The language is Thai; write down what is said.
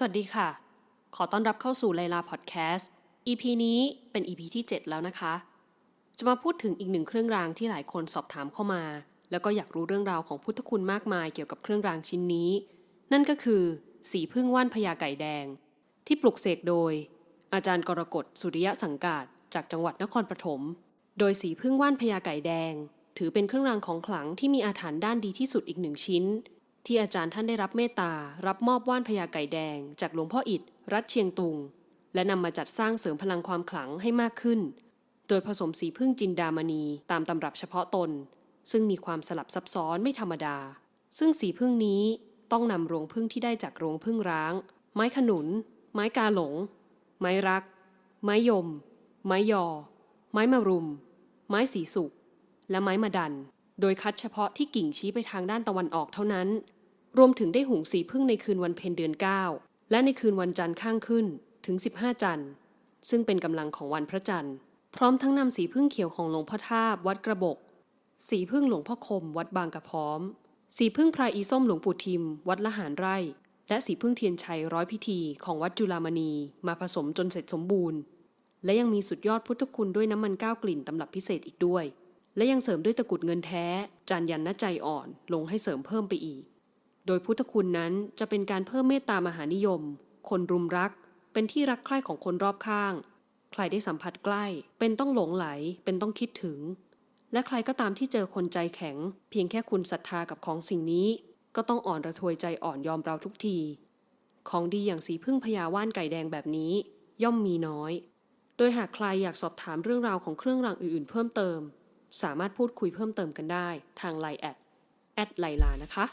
สวัสดีค่ะ ขอต้อนรับเข้าสู่ไลลาพอดแคสต์ EP นี้เป็น EP ที่ 7 แล้วนะคะ จะมาพูดถึงอีกหนึ่งเครื่องรางที่หลายคนสอบถามเข้ามา แล้วก็อยากรู้เรื่องราวของพุทธคุณมากมายเกี่ยวกับเครื่องรางชิ้นนี้ นั่นก็คือ สีพึ่งว่านพญาไก่แดง ที่ปลุกเสกโดย อาจารย์กรกฎสุริยะสังกาศจากจังหวัดนครปฐม โดยสีพึ่งว่านพญาไก่แดง ถือเป็นเครื่องรางของขลังที่มีอาถรรพ์ด้านดีที่สุดอีกหนึ่งชิ้น ที่อาจารย์ท่านได้รับเมตตา รับมอบว่านพญาไก่แดง จากหลวงพ่ออิฐรัฐเชียงตุง และนำมาจัดสร้างเสริมพลังความขลังให้มากขึ้น โดยผสมสีพึ่งจินดามณีตามตำรับเฉพาะตน ซึ่งมีความสลับซับซ้อนไม่ธรรมดา ซึ่งสีพึ่งนี้ต้องนำรวงพึ่งที่ได้จากโรงพึ่งร้าง ไม้ขนุน ไม้กาหลง ไม้รัก ไม้ยม ไม้ยอ ไม้มารุม ไม้สีสุก และไม้มาดัน โดยคัดเฉพาะที่กิ่งชี้ไปทางด้านตะวันออกเท่านั้น รวมถึงได้หุงสีพึ่งในคืนวันเพ็ญเดือน 9 และในคืนวันจันทร์ข้างขึ้นถึง 15 จันทร์ ซึ่งเป็นกำลังของวันพระจันทร์ พร้อมทั้งนำสีพึ่งเขียวของหลวงพ่อทาบวัดกระบก สีพึ่งหลวงพ่อคม วัดบางกระพร้อม สีพึ่งพรายอีส้มหลวงปู่ทิม วัดละหารไร่ และสีพึ่งเทียนชัยร้อยพิธีของวัดจุฬามณีมาผสมจนเสร็จสมบูรณ์ และยังมีสุดยอดพุทธคุณด้วยน้ำมันก้าวกลิ่นตำรับพิเศษอีกด้วย และยังเสริมด้วยตะกุดเงินแท้ จานยันนใจอ่อนลงให้เสริมเพิ่มไปอีก โดยพุทธคุณนั้นจะเป็นการเพิ่มเมตตามหานิยม คนรุมรัก เป็นที่รักใคร่ของคนรอบข้าง ใครได้สัมผัสใกล้ เป็นต้องหลงไหล เป็นต้องคิดถึง และใครก็ตามที่เจอคนใจแข็ง เพียงแค่คุณศรัทธากับของสิ่งนี้ ก็ต้องอ่อนระทวยใจอ่อนยอมเราทุกที ของดีอย่างสีพึ่งพญาว่านไก่แดงแบบนี้ ย่อมมีน้อย โดยหากใครอยากสอบถามเรื่องราวของเครื่องรางอื่นๆ เพิ่มเติม สามารถพูดคุยเพิ่มเติมกันได้ ทางไลน์แอดแอดไลลานะคะ